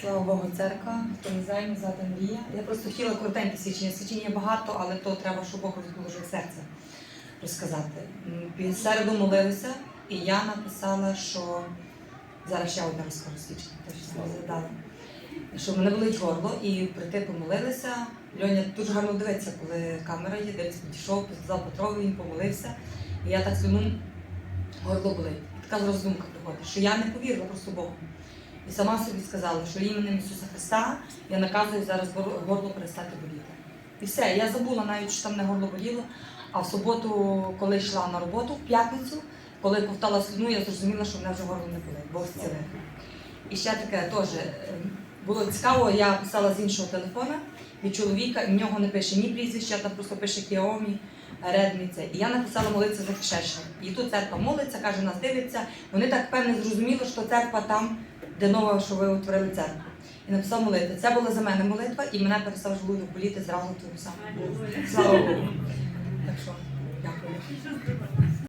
Слава Богу, церква, хто не знає, мене звати Марія. Я просто хотіла коротеньке свідчення. Свідчення багато, але то треба, щоб Бог розположив серце розказати. Під середу молилися, і я написала, що зараз ще одне розкажу свідчення, те, що не згадала. Що в мене болить горло, і прийти помолилися. Льоня дуже гарно дивиться, коли камера є, дивиться, підійшов, сказав Петрові, він помолився. І я так сину горло болить. Така роздумка приходить, що я не повірила просто Богу. І сама собі сказала, що іменем Ісуса Христа я наказую зараз горло перестати боліти. І все, я забула навіть, що там не горло боліло. А в суботу, коли йшла на роботу, в п'ятницю, коли ковтала слюну, я зрозуміла, що в мене вже горло не болить, Бог зцілив. І ще таке теж е, було цікаво, я писала з іншого телефона від чоловіка, і в нього не пише ні прізвища, там просто пише Кіомі, Редмі це. І я написала молитися за кишечник. І тут церква молиться, каже, нас дивиться. Вони так певне зрозуміли, що церква там, де нова, що ви утворили церкву. І написав молитву. Це була за мене молитва, і мене перестав жолудок боліти зразу тому самому. Слава Богу. Так що, дякую.